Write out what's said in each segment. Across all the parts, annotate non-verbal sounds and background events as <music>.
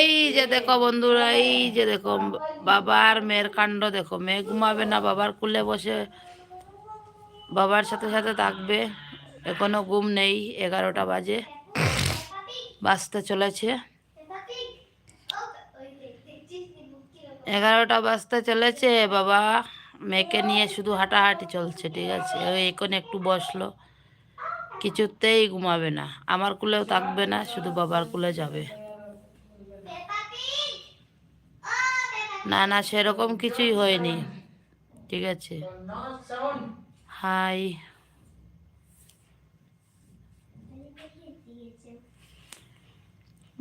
এই যে দেখো বন্ধুরা, এই যে দেখো বাবার মেয়ের কাণ্ড দেখো। মেয়ে ঘুমাবে না, বাবার কুলে বসে বাবার সাথে সাথে থাকবে। এখনও ঘুম নেই, এগারোটা বাজে। বাজতে চলেছে। এগারোটা বাজতে চলেছে, বাবা। মেয়েকে নিয়ে শুধু হাঁটাহাঁটি চলছে, ঠিক আছে? ওই এখন একটু বসল। কিছুতেই ঘুমাবে না। আমার কুলেও থাকবে না, শুধু বাবার কুলে যাবে। না না, সেরকম কিছুই হয়নি, ঠিক আছে? হাই।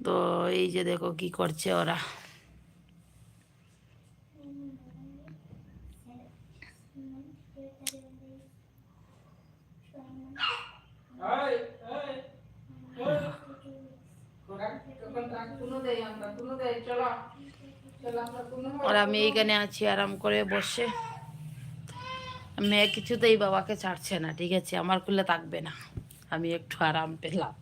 তো এই যে দেখো কি করছে ওরা। আর আমি এইখানে আছি আরাম করে বসে। মেয়ে কিছুতেই বাবাকে ছাড়ছে না, ঠিক আছে? আমার কুলে থাকবে না। আমি একটু আরাম পেলাম।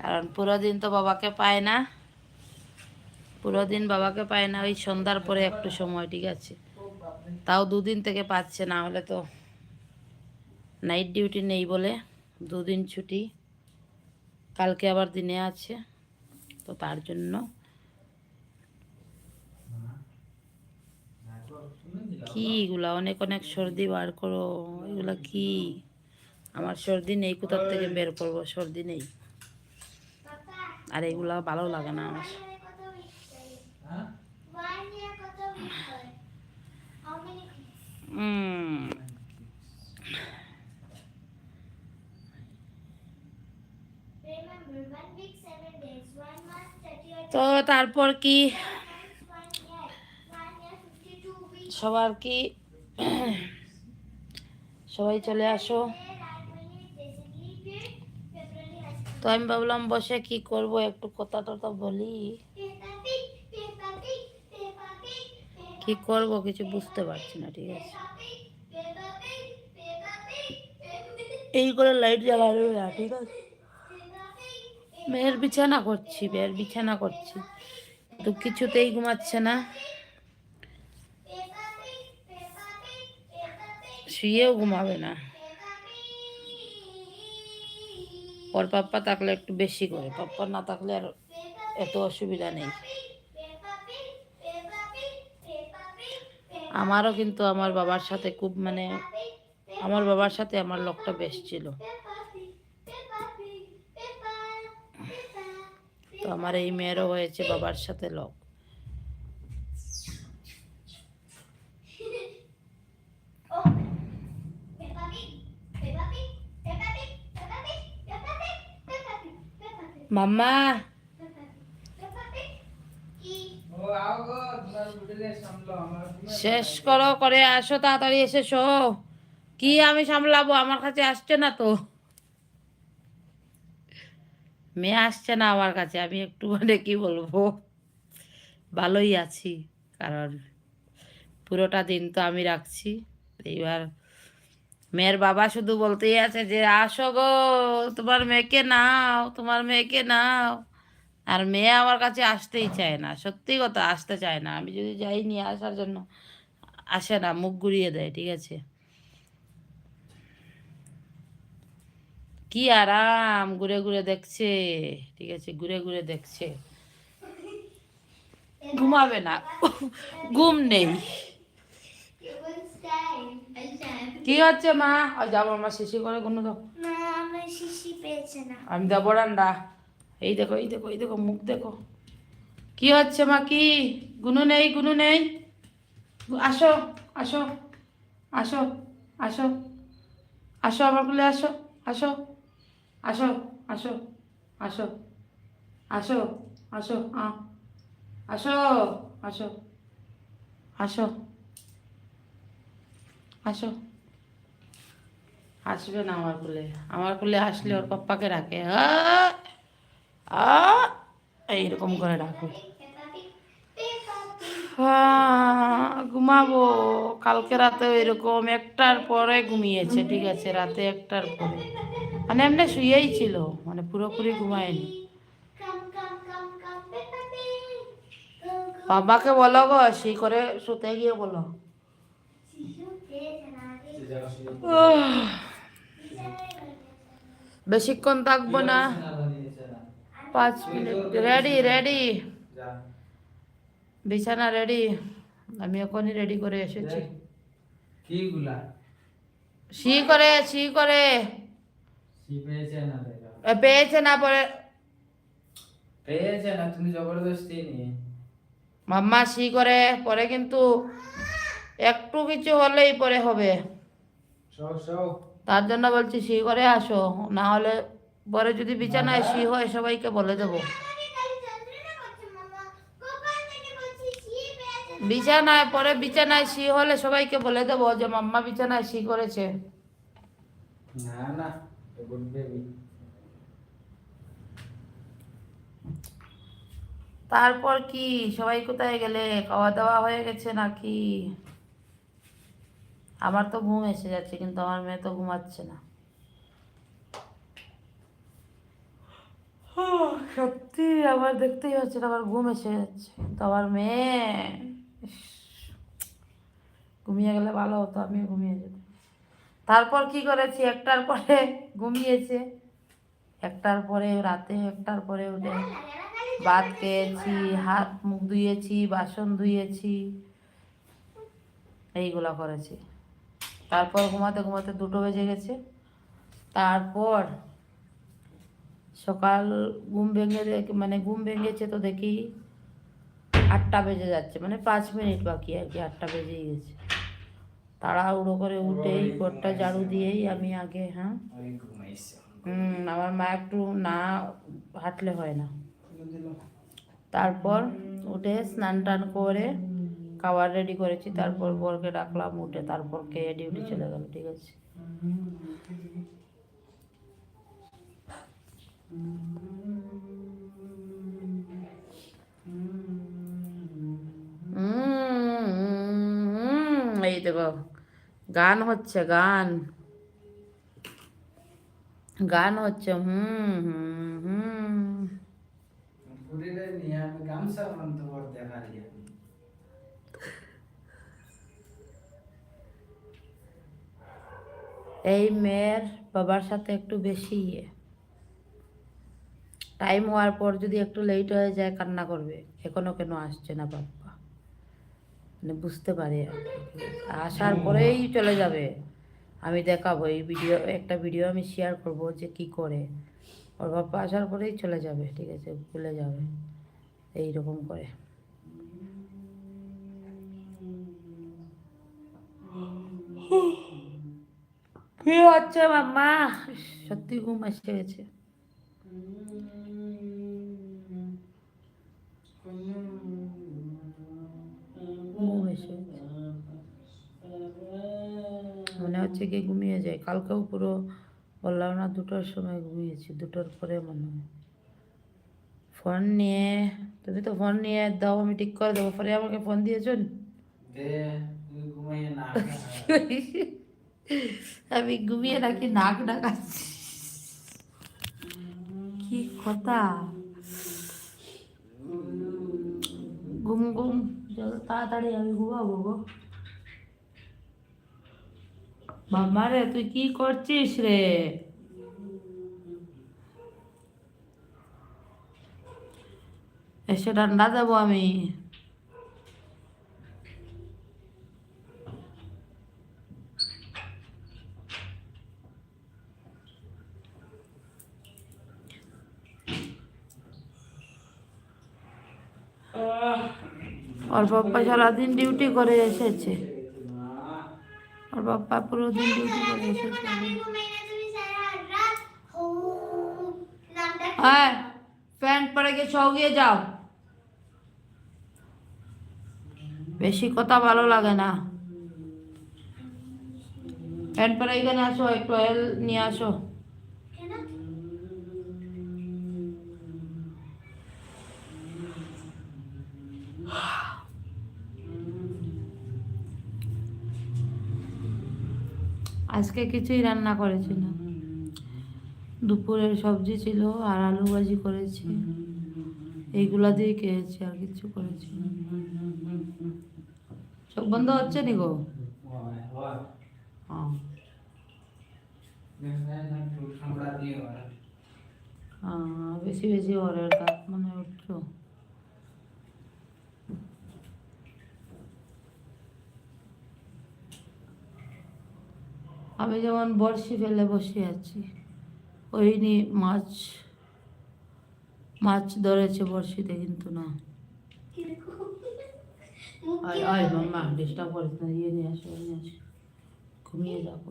কারণ পুরো দিন তো বাবাকে পায় না। পুরো দিন বাবাকে পায় না, ওই সন্ধ্যার পরে একটু সময়, ঠিক আছে? তাও দুদিন থেকে পাচ্ছে না, হলে তো নাইট ডিউটি নেই বলে দুদিন ছুটি কালকে আবার দিনে আছে তো তার জন্য কি এগুলা? অনেক অনেক সর্দি বার করো এগুলা কি? আমার সর্দি নেই কোথার থেকে বের করব? সর্দি নেই। আর এগুলা ভালো লাগে না আমার। উম, তো তারপর কি? সবার কি? সবাই চলে আসো। তো আমি ভাবলাম বসে কি করব? একটু কথা টথা বলি। কি করব? কিছু বুঝতে পারছি না, ঠিক আছে। এই করে লাইট জ্বালানো না, ঠিক আছে? মেয়ের বিছানা করছি, মেয়ের বিছানা করছি। তো কিছুতেই ঘুমাচ্ছে না। শুয়েও ঘুমাবে না। ওর পাপ্পা থাকলে একটু বেশি করে, পাপ্পা না থাকলে আর এত অসুবিধা নেই। আমারও কিন্তু আমার বাবার সাথে খুব মানে আমার বাবার সাথে আমার লোকটা বেশ ছিল তো আমার এই মেয়েরও হয়েছে বাবার সাথে লোক মাম্মা। শেষ করো, করে আসো, তাড়াতাড়ি এসে শো কি আমি সামলাবো? আমার কাছে আসছে না তো। মেয়ে আসছে না আমার কাছে, আমি একটু মানে কি বলব? ভালোই আছি, কারণ পুরোটা দিন তো আমি রাখছি। এইবার মেয়ের বাবা শুধু বলতেই আছে যে, আসো গো, তোমার মেয়েকে নাও, তোমার মেয়েকে নাও। আর মেয়ে আমার কাছে আসতেই চায় না, সত্যি কথা, আসতে চায় না। আমি যদি যাই নিয়ে আসার জন্য, আসে না, মুখ ঘুরিয়ে দেয়, ঠিক আছে? কি আরাম ঘুরে ঘুরে দেখছে। ঠিক আছে ঘুরে ঘুরে দেখছে। ঘুমাবে না। ঘুম নেই। কি হচ্ছে মা? আর যাব আমার শিশি করে কোনো না আমি দেবো রান্ডা এই দেখো এই দেখো এই দেখো মুখ দেখো। কি হচ্ছে মা কি? গুনু নেই গুনু নেই। আসো আসো আসো আসো আসো আমার কুলে আসো আসো। আসো আসো আসো আসো আসো আসো আসো আসো আসো। আসবে না আমার কুলে আমার কুলে আসলে ওর পাপ্পাকে রাখে। এইরকম করে হ্যাঁ, ঘুমাবো। কালকে রাতে এরকম একটার পরে ঘুমিয়েছে ঠিক আছে রাতে একটার পরে। মানে এমনি শুয়েই ছিল মানে পুরোপুরি ঘুমায়নি. বাবাকে বলো গো সেই করে শুতে গিয়ে বলো। বেশিক্ষণ থাকব না। পাঁচ মিনিট। Ready ready. বিছানা রেডি। আমি এখনই রেডি করে এসেছি। সি করে সি করে। পেয়েছে না পরে। পেয়েছে না তুমি জবরদস্তি নিয়ে। মাম্মা সি করে পরে কিন্তু একটু কিছু হলেই পরে হবে। তার জন্য বলছি সি করে আসো। না হলে পরে যদি বিছানায় সি হয় সবাইকে বলে দেবো। বিছানায় পরে বিছানায় সি হলে সবাইকে বলে দেবো যে মাম্মা বিছানায় সি করেছে। না না। গুড বেবি তারপর কি? সবাই কোথায় গেলে? খাওয়া দাওয়া হয়ে গেছে নাকি? আমার তো ঘুম এসে যাচ্ছে, কিন্তু আমার মেয়ে তো ঘুমাচ্ছে না। সত্যি আমার দেখতেই হচ্ছে না আমার ঘুম এসে যাচ্ছে। কিন্তু আমার মেয়ে ঘুমিয়ে গেলে ভালো হতো, আমিও ঘুমিয়ে যেতাম। তারপর কি করেছি? একটার পরে ঘুমিয়েছে, একটার পরে রাতে, একটার পরে উঠে ভাত খেয়েছি, হাত মুখ ধুয়েছি, বাসন ধুয়েছি, এইগুলো করেছি। তারপর ঘুমাতে ঘুমাতে দুটো বেজে গেছে। তারপর সকাল ঘুম ভেঙে মানে ঘুম ভেঙেছে তো দেখি আটটা বেজে যাচ্ছে মানে পাঁচ মিনিট বাকি আর কি, আটটা বেজেই গেছে। তাড়াহুড়ো করে উঠেই ঘরটা ঝাড়ু দিয়েই আমি আগে হ্যাঁ? হুম আমার মা একটু না হাঁটলে হয় না। তারপর উঠে স্নান টান করে খাবার রেডি করেছি তারপর বরকে ডাকলাম উঠে তারপর খেয়ে ডিউটি চলে গেল ঠিক আছে। এই দেখো গান হচ্ছে, গান। গান হচ্ছে, হুম হুম হুম। এই মেয়ের বাবার সাথে একটু বেশি ইয়ে। টাইম হওয়ার পর যদি একটু লেট হয়ে যায়, কান্না করবে। এখনও কেন আসছে না বাবা মানে বুঝতে পারে। আসার পরেই চলে যাবে। আমি দেখাবো এই ভিডিও একটা ভিডিও আমি শেয়ার করব যে কি করে। ওর বাবা আসার পরেই চলে যাবে, ঠিক আছে? ভুলে যাবে। এই রকম করে। কি হচ্ছে মাম্মা? সত্যি ঘুম এসে গেছে। হচ্ছে কি ঘুমিয়ে যায়। কালকেও পুরো বললাম না দুটোর সময় ঘুমিয়েছি দুটোর পরে মনে হয়। ফোন নিয়ে তুমি তো ফোন নিয়ে দাও আমি ঠিক করে দেবো। পরে আমাকে ফোন দিয়েছ? দে তুই ঘুমাইয়ে না <laughs> আমি ঘুমিয়ে নাকি নাক ডাকাচ্ছি। কি কথা? ঘুম ঘুম তাড়াতাড়ি আমি ঘুমাবো গো। মাম্মা রে, তুই কি করছিস রে? এসে ঠান্ডা দেবো আমি। ওর বাপ্পা সারাদিন ডিউটি করে এসেছে। ওর বাপ্পা পুরো দিন ডিউটি করে এসেছে আমি ঘুমিয়ে না, তুমি সারা রাত হো নামটা কি? হ্যাঁ প্যান্ট পরে গিয়ে সব গিয়ে যাও বেশি কথা ভালো লাগে না প্যান্ট পরে এখানে আসো একটু অয়েল নিয়ে আসো কেন? আজকে কিছুই রান্না করেছি না। দুপুরের সবজি ছিল আর আলু ভাজি করেছি। এইগুলা দিয়ে খেয়েছি আর কিছু করেছি। চোখ বন্ধ হচ্ছে নি গো? বেশি বেশি দাঁত মানে উঠছো। আমি যেমন বড়শি ফেলে বসে আছি ওই নি মাছ মাছ ধরেছে বড়শিতে কিন্তু না। আয় আয় মাম্মা ডিস্টার্ব করিস না ইয়ে নিয়ে আসো নিয়ে আসো। ঘুমিয়ে যাব।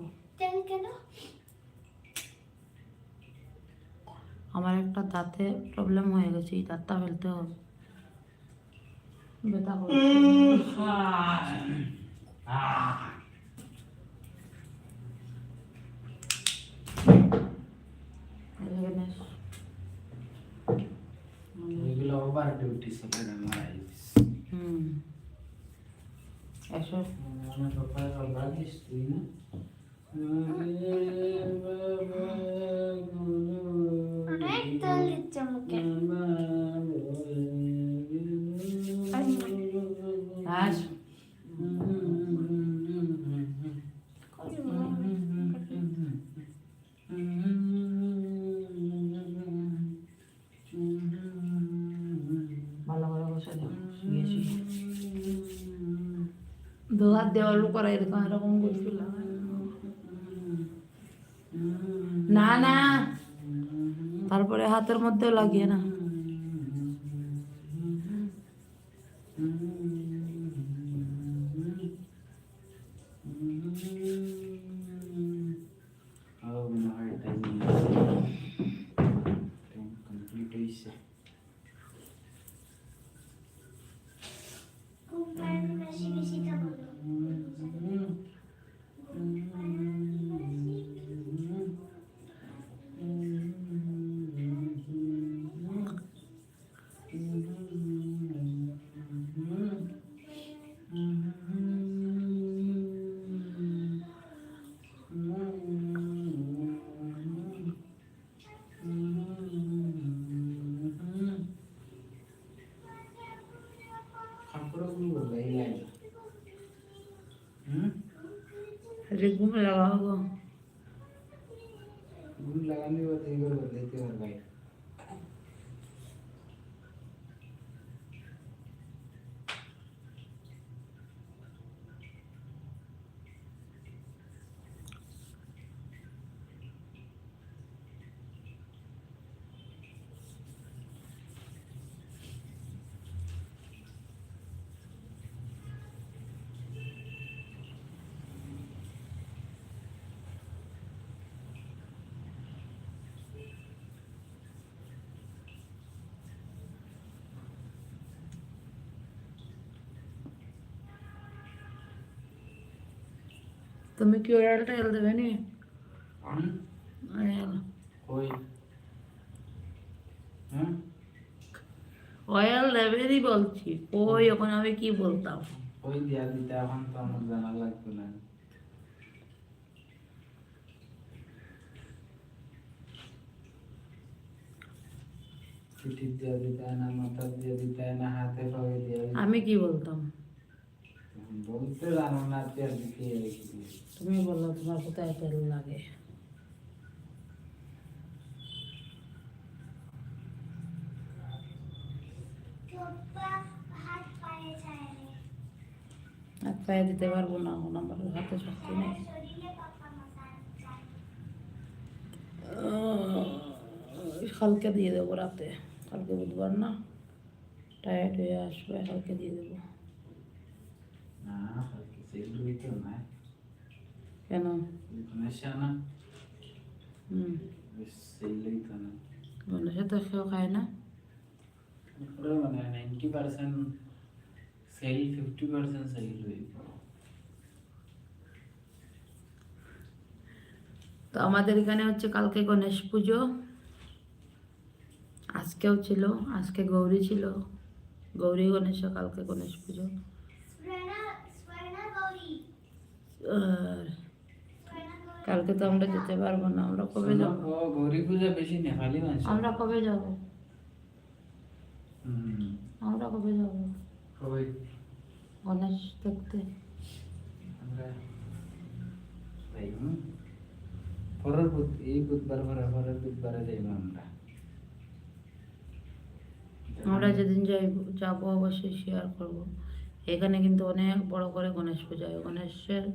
আমার একটা দাঁতে প্রবলেম হয়ে গেছে এই দাঁতটা ফেলতে হবে। ব্যথা করছে এখানে এসো। এগুলো ওভার ডিউটি ছিল আমার হুম এসো আমার পাপা ভাগিস তুই না অনেক তেল দিচ্ছে মুখে আস ভালো করে বসে যাও শুয়ে শুয়ে দু হাত দেওয়াল করা এরকম এরকম করছিলাম না না তারপরে হাতের মধ্যেও লাগিয়ে না কাপড়গুলো গায়ে লাগে হুম আরে ঘুম লাগাও গো গুণ লাগানি বা এইগুলো তুমি কি অয়েল টেল দেবে নি অয়েল কই হুম অয়েল দেবে নি বলছি ওই ওখানে আমি কি বলতাম ওই দিয়া দিতে এখন তো আমার জানা লাগবে না পিঠি দিয়ে দিতে না মাথা দিয়ে দিতে না হাতে পায়ে দিয়ে আমি কি বলতাম তুমি বলল তোমার কোথায় তেল লাগে। হাত পায়ে দিতে পারব না এখন আমার হাতে শক্তি নেই। কালকে দিয়ে দেবো রাতে, কালকে বুধবার না। টায়ার্ড হয়ে আসবে কালকে দিয়ে দেবো না কালকে সেগুলোই তো না কেন তো না গণেশে তো কেউ খায় না ninety percent sale fifty percent sale তো আমাদের এখানে হচ্ছে কালকে গণেশ পুজো। আজকেও ছিল আজকে গৌরী ছিল। গৌরী গণেশ কালকে গণেশ পুজো স্বর্ণা স্বর্ণা গৌরী আর স্বর্ণা গৌরী কালকে তো আমরা যেতে পারব না আমরা কবে যাব? গৌরী পূজা বেশি নেপালি মানুষ আমরা কবে যাব? আমরা কবে যাব? কবে? গণেশ দেখতে। আমরা পরের বুধ এই বুধবার পরে পরের বুধবারে যাইব আমরা। আমরা যেদিন যাই যাব অবশ্যই শেয়ার করব। এখানে কিন্তু অনেক বড় করে গণেশ পূজা হয়। গণেশের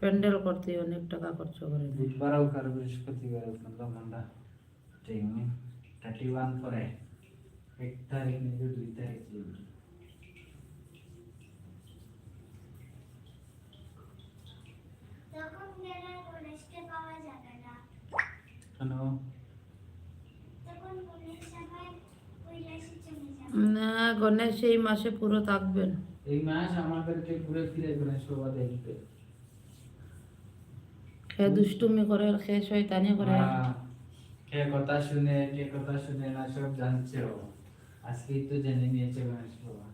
প্যান্ডেল করতে অনেক টাকা খরচ করে। বুধবার হোক আর বৃহস্পতিবার হোক মতলব আমরা যাইব থার্টি ওয়ান পরে এক তারিখ নিয়ে দুই তারিখ তখন গণেশকে পাওয়া যাবে না। কেন তখন গণেশ সবাই কৈলাসে চলে যাবে না গণেশ এই মাসে পুরো থাকবেন। এই মাস আমাদেরকে ঘুরে ফিরে করে শোভা দেখবে। খে দুষ্টুমি করে খে শয়তানি করে। কে কথা শুনে কে কথা শুনে না সব জানছে ও। আজকেই তো জেনে নিয়েছে গণেশ বাবা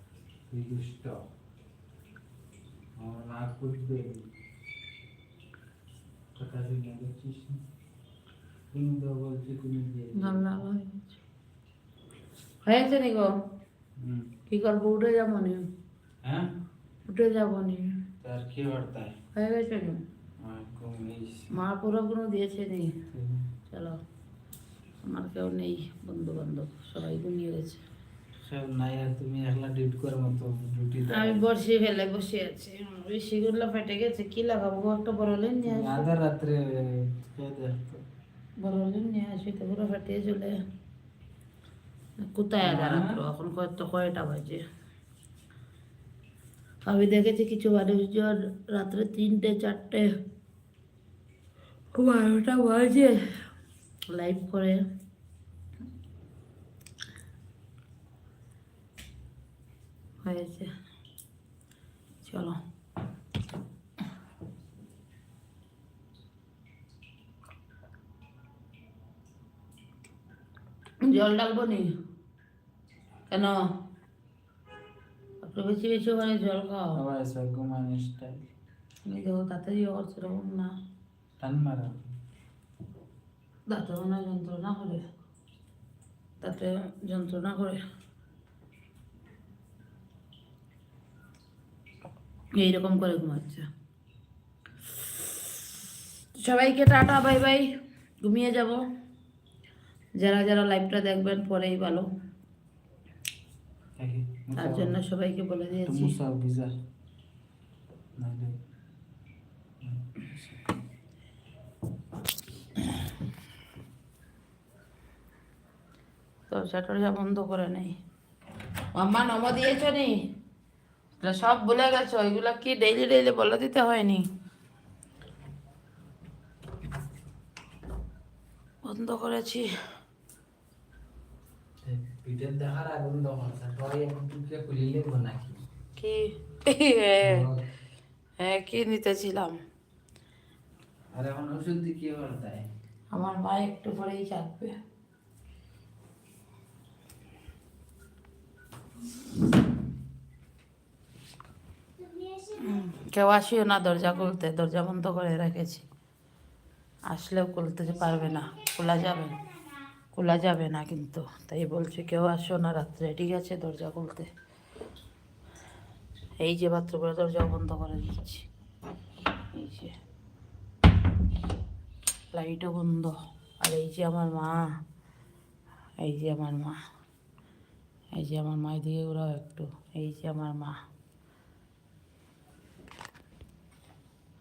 তুই দুষ্ট। আমার মা খুঁজবে কথা শুনে দেখছিস না? তুমি তো বলছি গেছে। হয়েছে। নি গো। কি করব উঠে যাব নি। হ্যাঁ? উঠে যাব নি। তার কি বার্তায় হয়ে গেছে নি। মা পুরো কোনো দিয়েছে নি। চলো আমার কেউ নেই বন্ধু বান্ধব সবাই ঘুমিয়ে গেছে। সব নাই আর তুমি একলা ডিট করার মতো ডিউটি আমি বসে ফেলে বসে আছি। বেশি গুলো ফেটে গেছে কি লাগাবো? একটা বড় লেন নিয়ে আসো। আধা রাত্রে বড় লেন নিয়ে আসি তো পুরো ফেটে চলে। কোথায় রাত্র এখন কত কয়টা বাজে? আমি দেখেছি কিছু মানুষজন রাত্রে তিনটে, চারটে বারোটা বাজে লাইভ করে। হয়েছে। চলো। জল ডালবো নি? কেন? বেশি বেশি ওখানে জল খাও। আবার এসে ঘুমানো স্টাইল আমি দেখো তাড়াতাড়ি না। টান মারা। দাঁতে মনে যন্ত্রণা করে। দাঁতে যন্ত্রণা করে। এইরকম করে ঘুমাচ্ছে। সবাইকে টাটা বাই বাই। ঘুমিয়ে যাব। যারা যারা লাইভটা দেখবেন পরেই ভালো। তার জন্য সবাইকে বলে দিয়েছি। মুসা ভিজা নাইলে দরজা টরজা বন্ধ করে নেই। মাম্মা নম দিয়েছ নি? সব ভুলে গেছো এগুলো কি ডেইলি ডেইলি বলে দিতে হয়নি? বন্ধ করেছি। পিঠের দেখার আগুন এখন খুলিলে নাকি? কি? হ্যাঁ। কি নিতেছিলাম? আর এখন ওষুধ দিয়ে কি আমার মা একটু পরেই চাকবে কেউ আসিও না দরজা খুলতে। দরজা বন্ধ করে রেখেছি। আসলেও খুলতে পারবে না। খোলা যাবে না। খোলা যাবে না কিন্তু। তাই বলছে, কেউ আসো না রাত্রে, ঠিক আছে? দরজা খুলতে। এই যে বাথরুমের দরজা বন্ধ করে দিচ্ছি। এই যে লাইটও বন্ধ। আর এই যে আমার মা, এই যে আমার মা, এই যে আমার মা এদিকে ঘোরাও একটু। এই যে আমার মা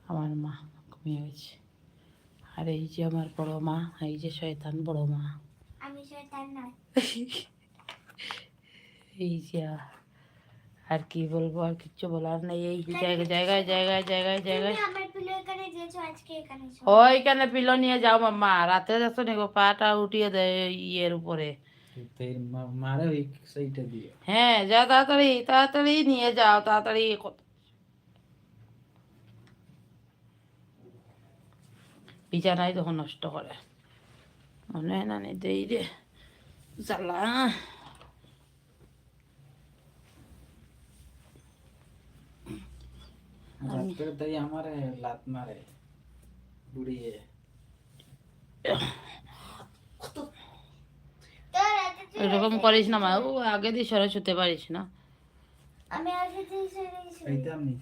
আমার মা ঘুমিয়ে গেছে। আর এই যে আমার বড় মা, এই যে শয়তান বড় মা। এই যে আর কি বলব আর কিচ্ছু বলার নেই। এই জায়গায় জায়গায় জায়গায় জায়গায় জায়গায়। ওইখানে পিলো নিয়ে যাও মাম্মা। রাতে যাচ্ছ নি গো পাটা উঠিয়ে দেয় ইয়ের উপরে। হ্যাঁ যা তাড়াতাড়ি তাড়াতাড়ি নিয়ে যাও তাড়াতাড়ি কত- বিছানায় তখন নষ্ট করে। এই রে জ্বালা রাত্রে তাই আমারে লাত মারে বুড়িয়ে এরকম করিস না মা ও আগে দিয়ে সরে শুতে পারিস না আমি আগে সরে নি